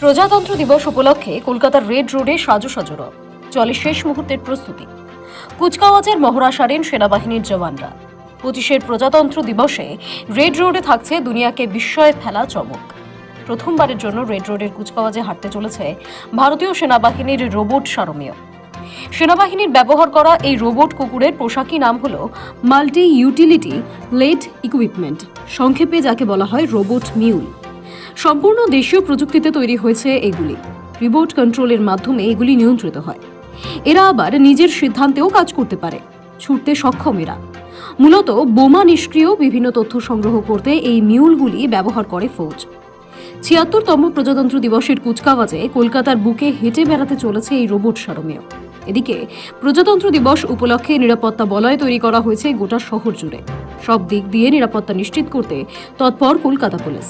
প্রজাতন্ত্র দিবস উপলক্ষে কলকাতার রেড রোডে সাজু সাজুর। চলে শেষ মুহূর্তের প্রস্তুতি। কুচকাওয়াজের মহড়া সারেন সেনাবাহিনীর জওয়ানরা। পঁচিশের প্রজাতন্ত্র দিবসে রেড রোডে থাকছে দুনিয়াকে বিস্ময়ে ফেলা চমক। প্রথমবারের জন্য রেড রোডের কুচকাওয়াজে হাঁটতে চলেছে ভারতীয় সেনাবাহিনীর রোবট সারমেয়। সেনাবাহিনীর ব্যবহার করা এই রোবট কুকুরের পোশাকি নাম হল মাল্টি ইউটিলিটি লেট ইকুইপমেন্ট। সংক্ষেপে যাকে বলা হয় রোবট মিউল। সম্পূর্ণ দেশীয় প্রযুক্তিতে তৈরি হয়েছে এগুলি। রিমোট কন্ট্রোলের মাধ্যমে এগুলি নিয়ন্ত্রিত হয়। এরা আবার নিজের সিদ্ধান্তেও কাজ করতে পারে, ছুটতে সক্ষম এরা। মূলত বোমা নিষ্ক্রিয় বিভিন্ন তথ্য সংগ্রহ করতে এই মিউলগুলি ব্যবহার করে ফৌজ। ছিয়াত্তরতম প্রজাতন্ত্র দিবসের কুচকাওয়াজে কলকাতার বুকে হেঁটে বেড়াতে চলেছে এই রোবট সারমেয় এদিকে প্রজাতন্ত্র দিবস উপলক্ষে নিরাপত্তা বলয় তৈরি করা হয়েছে গোটা শহর জুড়ে। সব দিক দিয়ে নিরাপত্তা নিশ্চিত করতে তৎপর কলকাতা পুলিশ।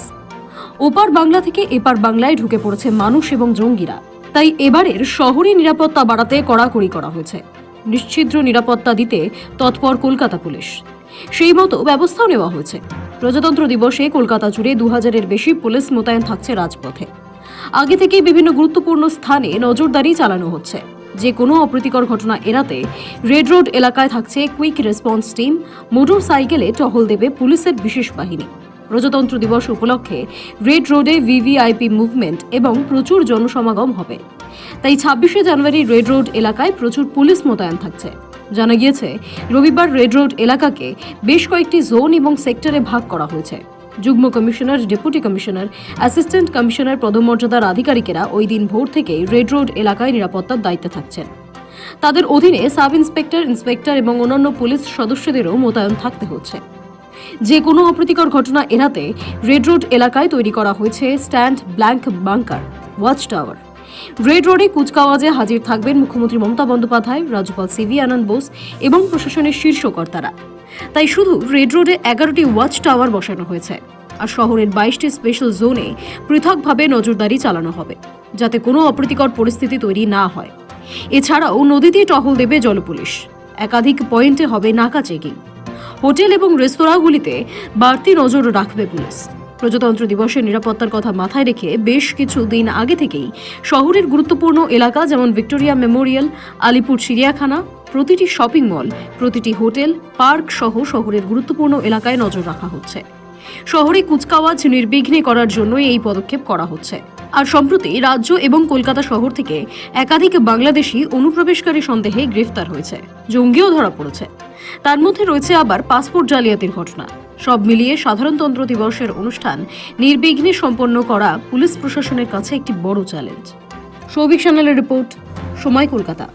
ওপার বাংলা থেকে এপার বাংলায় ঢুকে পড়েছে মানুষ এবং জঙ্গিরা। তাই এবারের শহরে নিরাপত্তা বাড়াতে কড়াকড়ি করা হয়েছে। নিশ্ছিদ্র নিরাপত্তা দিতে তৎপর কলকাতা পুলিশ। সেই মতো ব্যবস্থাও নেওয়া হয়েছে। প্রজাতন্ত্র দিবসে কলকাতা জুড়ে দু হাজারের বেশি পুলিশ মোতায়েন থাকছে রাজপথে। আগে থেকেই বিভিন্ন গুরুত্বপূর্ণ স্থানে নজরদারি চালানো হচ্ছে। যে কোনো অপ্রীতিকর ঘটনা এড়াতে রেড রোড এলাকায় থাকছে কুইক রেসপন্স টিম। মোটর সাইকেলে টহল দেবে পুলিশের বিশেষ বাহিনী। প্রজাতন্ত্র দিবস উপলক্ষে রেড রোডে ভিভিআইপি মুভমেন্ট এবং প্রচুর জনসমাগম হবে। তাই ছাব্বিশে জানুয়ারি রেড রোড এলাকায় প্রচুর পুলিশ মোতায়েন থাকছে। জানা গিয়েছে, রবিবার রেড রোড এলাকাকে বেশ কয়েকটি জোন এবং সেক্টরে ভাগ করা হয়েছে। যুগ্ম commissioner, deputy commissioner, assistant commissioner, পদমর্যাদার আধিকারিকেরা ওই দিন ভোর থেকেই রেড রোড এলাকায় নিরাপত্তার দায়িত্বে থাকছেন। তাদের অধীনে সাব ইন্সপেক্টর ইন্সপেক্টর এবং অন্যান্য পুলিশ সদস্যদেরও মোতায়েন থাকতে হচ্ছে। যে কোনো অপ্রীতিকর ঘটনা এড়াতে রেড রোড এলাকায় তৈরি করা হয়েছে stand blank bunker watch tower red রোডে কুচকাওয়াজে হাজির থাকবেন মুখ্যমন্ত্রী মমতা বন্দ্যোপাধ্যায়, রাজ্যপাল সিভি আনন্দ বোস এবং প্রশাসনের শীর্ষ কর্তারা। তাই শুধু রেড রোডে এগারোটি ওয়াচ টাওয়ার বসানো হয়েছে আর শহরের বাইশটি স্পেশাল জোনে পৃথকভাবে নজরদারি চালানো হবে, যাতে কোনো অপ্রীতিকর পরিস্থিতি তৈরি না হয়। এছাড়াও নদীতে টহল দেবে জলপুলিশ একাধিক পয়েন্টে হবে নাকা চেকিং। হোটেল এবং রেস্তোরাঁগুলিতে বাড়তি নজর রাখবে পুলিশ। প্রজাতন্ত্র দিবসের নিরাপত্তার কথা মাথায় রেখে বেশ কিছু দিন আগে থেকেই শহরের গুরুত্বপূর্ণ এলাকা যেমন ভিক্টোরিয়া মেমোরিয়াল, আলিপুর চিড়িয়াখানা, প্রতিটি শপিং মল, প্রতিটি হোটেল, পার্ক সহ শহরের গুরুত্বপূর্ণ এলাকায় নজর রাখা হচ্ছে। শহরে কুচকাওয়াজ, নির্বিঘ্নে করার জন্যই এই পদক্ষেপ করা হচ্ছে। আর সম্প্রতি রাজ্য এবং কলকাতা শহর থেকে একাধিক বাংলাদেশি অনুপ্রবেশকারী সন্দেহে গ্রেফতার হয়েছে। জঙ্গিও ধরা পড়েছে। তার মধ্যে রয়েছে আবার পাসপোর্ট জালিয়াতির ঘটনা। সব মিলিয়ে সাধারণতন্ত্র দিবসের অনুষ্ঠান নির্বিঘ্নে সম্পন্ন করা পুলিশ প্রশাসনের কাছে একটি বড় চ্যালেঞ্জ। সৌভিক সান্যালের রিপোর্ট, সময় কলকাতা।